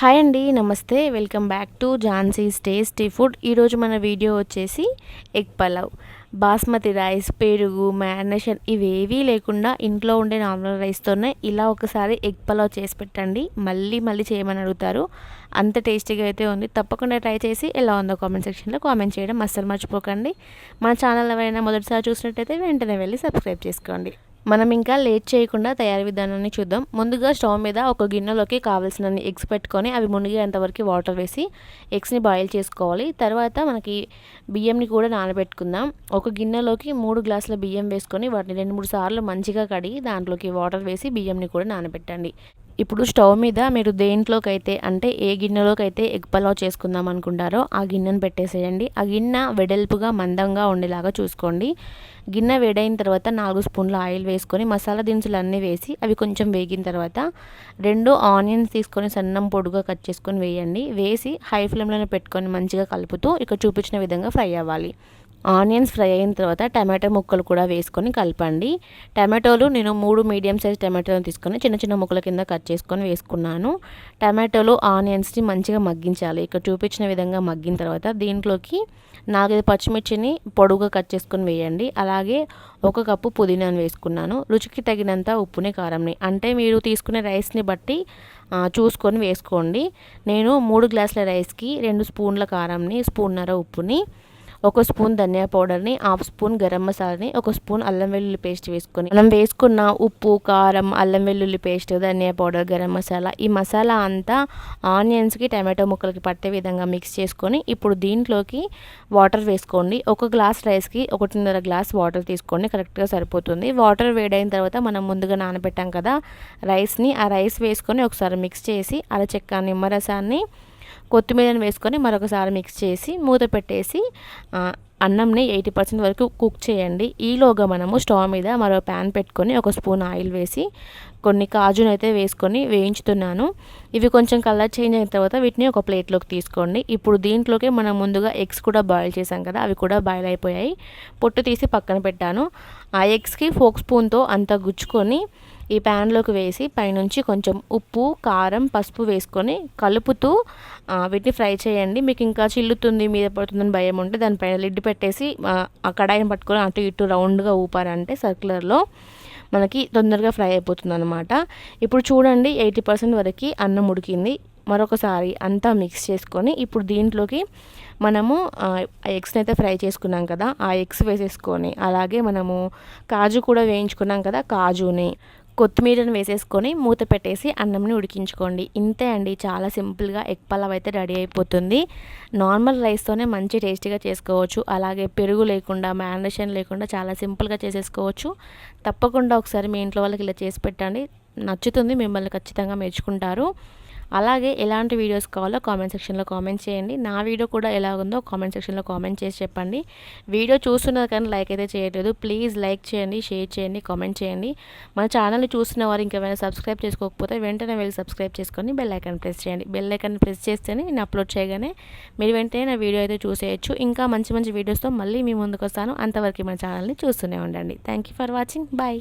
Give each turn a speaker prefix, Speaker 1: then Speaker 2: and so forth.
Speaker 1: Hi అండి నమస్తే. Welcome back to Jhansi's tasty food. ఈరోజు మన వీడియో వచ్చేసి ఎగ్ పలావ్. బాస్మతి రైస్ పెరుగు మ్యారినేషన్ ఇవేవీ లేకుండా ఇంట్లో ఉండే నార్మల్ రైస్తోనే ఇలా ఒకసారి ఎగ్ పలావ్ చేసి పెట్టండి. మళ్ళీ మళ్ళీ చేయమని అడుగుతారు. అంత టేస్టీగా అయితే ఉంది. తప్పకుండా ట్రై చేసి ఎలా ఉందో కామెంట్ సెక్షన్లో కామెంట్ చేయడం అస్సలు మర్చిపోకండి. మన ఛానల్ ఎవరైనా మొదటిసారి చూసినట్టయితే వెంటనే వెళ్ళి సబ్స్క్రైబ్ చేసుకోండి. మనం ఇంకా లేట్ చేయకుండా తయారీ విధానాన్ని చూద్దాం. ముందుగా స్టవ్ మీద ఒక గిన్నెలోకి కావాల్సినన్ని ఎగ్స్ పెట్టుకొని అవి మునిగేంతవరకు వాటర్ వేసి ఎగ్స్ని బాయిల్ చేసుకోవాలి. తర్వాత మనకి బియ్యంని కూడా నానబెట్టుకుందాం. ఒక గిన్నెలోకి మూడు గ్లాసుల బియ్యం వేసుకొని వాటిని రెండు మూడు సార్లు మంచిగా కడిగి దాంట్లోకి వాటర్ వేసి బియ్యంని కూడా నానబెట్టండి. ఇప్పుడు స్టవ్ మీద మీరు దేంట్లోకైతే అంటే ఏ గిన్నెలోకైతే ఎగ్ పలావ్ చేసుకుందాం అనుకుంటారో ఆ గిన్నెను పెట్టేసేయండి. ఆ గిన్నె వెడల్పుగా మందంగా ఉండేలాగా చూసుకోండి. గిన్నె వేడైన తర్వాత నాలుగు స్పూన్ల ఆయిల్ వేసుకొని మసాలా దినుసులు అన్నీ వేసి అవి కొంచెం వేగిన తర్వాత రెండు ఆనియన్స్ తీసుకొని సన్నం పొడుగా కట్ చేసుకొని వేయండి. వేసి హై ఫ్లేమ్లోనే పెట్టుకొని మంచిగా కలుపుతూ ఇక్కడ చూపించిన విధంగా ఫ్రై అవ్వాలి. ఆనియన్స్ ఫ్రై అయిన తర్వాత టమాటో ముక్కలు కూడా వేసుకొని కలపండి. టమాటోలు నేను మూడు మీడియం సైజ్ టమాటోలు తీసుకొని చిన్న చిన్న ముక్కల కింద కట్ చేసుకొని వేసుకున్నాను. టమాటోలు ఆనియన్స్ని మంచిగా మగ్గించాలి. ఇక్కడ చూపించిన విధంగా మగ్గిన తర్వాత దీంట్లోకి నాలుగైదు పచ్చిమిర్చిని పొడుగుగా కట్ చేసుకొని వేయండి. అలాగే ఒక కప్పు పుదీనాను వేసుకున్నాను. రుచికి తగినంత ఉప్పుని కారంని అంటే మీరు తీసుకునే రైస్ని బట్టి చూసుకొని వేసుకోండి. నేను మూడు గ్లాసుల రైస్కి రెండు స్పూన్ల కారంని స్పూన్నర ఉప్పుని ఒక స్పూన్ ధనియా పౌడర్ని హాఫ్ స్పూన్ గరం మసాలాని ఒక స్పూన్ అల్లం వెల్లుల్లి పేస్ట్ వేసుకొని మనం వేసుకున్న ఉప్పు కారం అల్లం వెల్లుల్లి పేస్ట్ ధనియా పౌడర్ గరం మసాలా ఈ మసాలా అంతా ఆనియన్స్కి టమాటో ముక్కలకి పట్టే విధంగా మిక్స్ చేసుకొని ఇప్పుడు దీంట్లోకి వాటర్ వేసుకోండి. ఒక గ్లాస్ రైస్కి ఒకటిన్నర గ్లాస్ వాటర్ తీసుకోండి కరెక్ట్గా సరిపోతుంది. వాటర్ వేడైన తర్వాత మనం ముందుగా నానబెట్టాం కదా రైస్ని ఆ రైస్ వేసుకొని ఒకసారి మిక్స్ చేసి అరచెక్క నిమ్మరసాన్ని కొత్తిమీరని వేసుకొని మరొకసారి మిక్స్ చేసి మూత పెట్టేసి అన్నంని ఎయిటీ పర్సెంట్ వరకు కుక్ చేయండి. ఈలోగా మనము స్టవ్ మీద మరో ప్యాన్ పెట్టుకొని ఒక స్పూన్ ఆయిల్ వేసి కొన్ని కాజునైతే అయితే వేసుకొని వేయించుతున్నాను. ఇవి కొంచెం కలర్ చేంజ్ అయిన తర్వాత వీటిని ఒక ప్లేట్లోకి తీసుకోండి. ఇప్పుడు దీంట్లోకి మనం ముందుగా ఎగ్స్ కూడా బాయిల్ చేసాం కదా అవి కూడా బాయిల్ అయిపోయాయి. పొట్టు తీసి పక్కన పెట్టాను. ఆ ఎగ్స్కి ఫోక్ స్పూన్తో అంతా గుచ్చుకొని ఈ ప్యాన్లోకి వేసి పైనుంచి కొంచెం ఉప్పు కారం పసుపు వేసుకొని కలుపుతూ వీటిని ఫ్రై చేయండి. మీకు ఇంకా చిల్లుతుంది మీద పడుతుందని భయం ఉంటే దానిపైన లిడ్ పెట్టేసి ఆ కడాయిని పట్టుకొని అటు ఇటు రౌండ్గా ఊపారంటే సర్క్యులర్లో మనకి తొందరగా ఫ్రై అయిపోతుంది అనమాట ఇప్పుడు చూడండి ఎయిటీ పర్సెంట్ వరకు అన్నం ఉడికింది. మరొకసారి అంతా మిక్స్ చేసుకొని ఇప్పుడు దీంట్లోకి మనము ఎగ్స్ని అయితే ఫ్రై చేసుకున్నాం కదా ఆ ఎగ్స్ వేసేసుకొని అలాగే మనము కాజు కూడా వేయించుకున్నాం కదా కాజుని. కొత్తిమీరను వేసేసుకొని మూత పెట్టేసి అన్నంని ఉడికించుకోండి. ఇంతే అండి. చాలా సింపుల్గా ఎగ్ పలావ్ అయితే రెడీ అయిపోతుంది. నార్మల్ రైస్తోనే మంచి టేస్టీగా చేసుకోవచ్చు. అలాగే పెరుగు లేకుండా మ్యారినేషన్ లేకుండా చాలా సింపుల్గా చేసేసుకోవచ్చు. తప్పకుండా ఒకసారి మీ ఇంట్లో వాళ్ళకి ఇలా చేసి పెట్టండి. నచ్చుతుంది. మిమ్మల్ని ఖచ్చితంగా మెచ్చుకుంటారు. అలాగే ఎలాంటి వీడియోస్ కావాలో కామెంట్ సెక్షన్లో కామెంట్ చేయండి. నా వీడియో కూడా ఎలా ఉందో కామెంట్ సెక్షన్లో కామెంట్ చేసి చెప్పండి. వీడియో చూస్తున్నారు కానీ లైక్ అయితే చేయట్లేదు. ప్లీజ్ లైక్ చేయండి షేర్ చేయండి కామెంట్ చేయండి. మన ఛానల్ని చూస్తున్న వారు ఇంకేమైనా సబ్స్క్రైబ్ చేసుకోకపోతే వెంటనే వెళ్ళి సబ్స్క్రైబ్ చేసుకొని బెల్ ఐకాన్ ప్రెస్ చేయండి. బెల్ ఐకాన్ ప్రెస్ చేస్తేనే నేను అప్లోడ్ చేయగానే మీరు వెంటనే నా వీడియో అయితే చూసేయచ్చు. ఇంకా మంచి మంచి వీడియోస్తో మళ్ళీ మీ ముందుకు వస్తాను అంతవరకు మన ఛానల్ని చూస్తూనే ఉండండి. Thank you for watching. Bye.